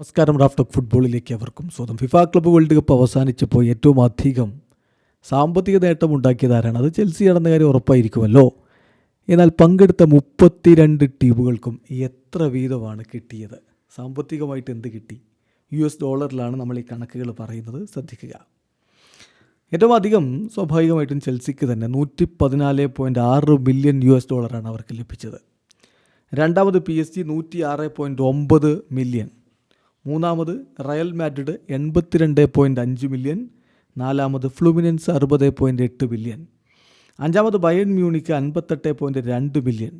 നമസ്കാരം റാഫ്റ്റോക്ക് ഫുട്ബോളിലേക്ക് അവർക്കും സ്വന്തം ഫിഫ ക്ലബ്ബ് വേൾഡ് കപ്പ് അവസാനിച്ചപ്പോൾ ഏറ്റവും അധികം സാമ്പത്തിക നേട്ടം ഉണ്ടാക്കിയത് ആരാണ്? അത് ചെൽസിയാണെന്ന കാര്യം ഉറപ്പായിരിക്കുമല്ലോ. എന്നാൽ പങ്കെടുത്ത മുപ്പത്തിരണ്ട് ടീമുകൾക്കും എത്ര വീതമാണ് കിട്ടിയത്? സാമ്പത്തികമായിട്ട് എന്ത് കിട്ടി? യു എസ് ഡോളറിലാണ് നമ്മൾ ഈ കണക്കുകൾ പറയുന്നത്. ശ്രദ്ധിക്കുക. ഏറ്റവും അധികം സ്വാഭാവികമായിട്ടും ചെൽസിക്ക് തന്നെ നൂറ്റി പതിനാല് പോയിന്റ് ആറ് മില്യൺ യു എസ് ഡോളറാണ് അവർക്ക് ലഭിച്ചത്. രണ്ടാമത് പി എസ് ജി നൂറ്റി ആറ് പോയിന്റ് ഒമ്പത് മില്യൺ. മൂന്നാമത് റയൽ മാഡ്രിഡ് എൺപത്തിരണ്ട് പോയിന്റ് അഞ്ച് മില്യൺ നാലാമത് ഫ്ലുമിനൻസ് അറുപത് പോയിന്റ് എട്ട് മില്യൺ അഞ്ചാമത് ബയൺ മ്യൂണിക്ക് അൻപത്തെട്ട് പോയിന്റ് രണ്ട് മില്യൺ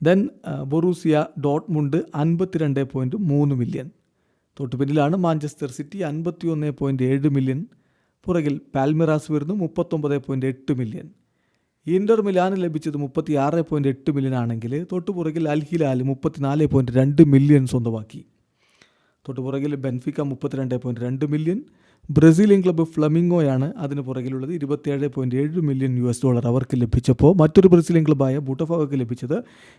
ദെൻ ബൊറൂസിയ ഡോട്ട്മുണ്ട് അൻപത്തിരണ്ട് പോയിന്റ് മൂന്ന് മില്യൺ തൊട്ടുപിന്നിലാണ് മാഞ്ചസ്റ്റർ സിറ്റി അൻപത്തി ഒന്ന് പോയിന്റ് ഏഴ് മില്യൺ പുറകിൽ പാൽമിറാസ് വരുന്നു മുപ്പത്തൊമ്പത് പോയിന്റ് എട്ട് മില്യൺ ഇന്റർ മിലാന് ലഭിച്ചത് മുപ്പത്തി ആറ് പോയിന്റ് എട്ട് മില്യൺ ആണെങ്കിൽ തൊട്ടുപുറകിൽ അൽഹിലാൽ മുപ്പത്തിനാല് പോയിന്റ് രണ്ട് മില്യൺ സ്വന്തമാക്കി. തൊട്ടുപുറകിൽ ബെൻഫിക്ക മുപ്പത്തിരണ്ട് പോയിന്റ് രണ്ട് മില്യൺ ബ്രസീലിയൻ ക്ലബ്ബ് ഫ്ലമിംഗോയാണ് അതിന് പുറകിലുള്ളത് ഇരുപത്തിയേഴ് പോയിന്റ് ഏഴ് മില്യൺ യു എസ് ഡോളർ അവർക്ക് ലഭിച്ചപ്പോൾ മറ്റൊരു ബ്രസീലിയൻ ക്ലബ്ബായ ബൂട്ടഫോക്ക് ലഭിച്ചത്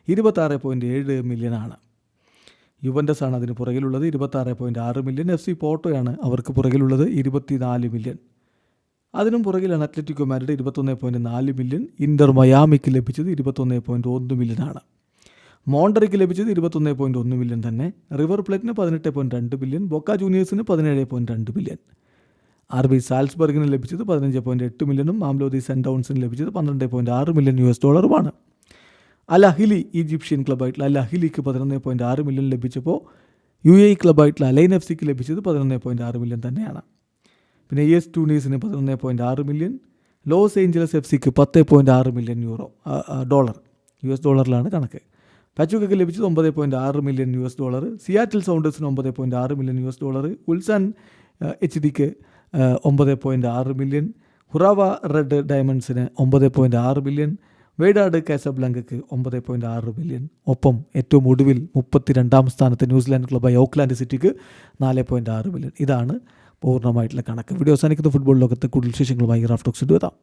ഇരുപത്താറ് പോയിന്റ് ഏഴ് മില്യൺ ആണ്. യുവൻഡസ് ആണ് അതിന് പുറകിലുള്ളത് ഇരുപത്താറ് പോയിന്റ് ആറ് മില്യൺ എഫ് സി പോർട്ടോയാണ് അവർക്ക് പുറകിലുള്ളത് ഇരുപത്തിനാല് മില്യൺ അതിനും പുറകിലാണ് അത്ലറ്റിക്കോ മാരുടെ ഇരുപത്തൊന്ന് പോയിന്റ് നാല് മില്യൺ ഇന്റർ മയാമിക്ക് ലഭിച്ചത് ഇരുപത്തൊന്ന് പോയിന്റ് ഒന്ന് മില്യൺ ആണ്. മോണ്ടറിക്ക് ലഭിച്ചത് ഇരുപത്തൊന്ന് പോയിന്റ് ഒന്ന് മില്യൺ തന്നെ. റിവർ പ്ലേറ്റിന് പതിനെട്ട് പോയിന്റ് രണ്ട് ബില്യൺ ബൊക്ക ജൂനിയേഴ്സിന് പതിനേഴ് പോയിന്റ് രണ്ട് ബില്യൺ ആർ ബി സാൽസ്ബർഗിന് ലഭിച്ചത് പതിനഞ്ച് പോയിന്റ് എട്ട് മില്യണും മാംലോദി സൺഡൗൺസിന് ഡൗൺസിന് ലഭിച്ചത് പന്ത്രണ്ട് പോയിന്റ് ആറ് മില്യൺ യു എസ് ഡോളറുമാണ് അലഹിലി ഈജിപ്ഷ്യൻ ക്ലബ്ബായിട്ടുള്ള അലഹിലിക്ക് പതിനൊന്ന് പോയിന്റ് ആറ് മില്യൺ ലഭിച്ചപ്പോൾ യു എ ക്ലബ്ബായിട്ടുള്ള അലൈൻ എഫ് സിക്ക് ലഭിച്ചത് പതിനൊന്ന് പോയിന്റ് ആറ് മില്യൺ തന്നെയാണ്. പിന്നെ എസ് ടൂണീസിന് പതിനൊന്ന് പോയിന്റ് ആറ് മില്യൺ ലോസ് ഏഞ്ചലസ് എഫ് സിക്ക് പത്ത് പോയിന്റ് ആറ് million euro dollar U S ഡോളറിലാണ് കണക്ക്. പച്ചുക്കയ്ക്ക് ലഭിച്ചത് ഒമ്പത് പോയിന്റ് ആറ് million U S dollar Seattle സൗണ്ടേഴ്സിന് ഒമ്പത് പോയിന്റ് ആറ് million U S dollar Ulsan H ഡിക്ക് ഒമ്പത് പോയിന്റ് ആറ് മില്യൺ ഹുറാവ റെഡ് ഡയമണ്ട്സിന് ഒമ്പത് പോയിന്റ് ആറ് മില്യൺ വേഡാഡ് കാസബ്ലങ്കയ്ക്ക് ഒമ്പത് പോയിന്റ് ആറ് മില്യൺ ഒപ്പം ഏറ്റവും ഒടുവിൽ മുപ്പത്തി രണ്ടാം സ്ഥാനത്ത് ന്യൂസിലാൻഡ് ക്ലബ്ബായ ഓക്ലാൻഡ് സിറ്റിക്ക് നാല് പോയിന്റ് ആറ് മില്യൺ ഇതാണ് പൂർണമായിട്ടുള്ള കണക്ക്. വീഡിയോ അവസാനിക്കുന്ന ഫുട്ബോൾ ലോകത്ത് കൂടുതൽ വിശേഷങ്ങളുമായി റാഫ്റ്റോക്സ് എത്താം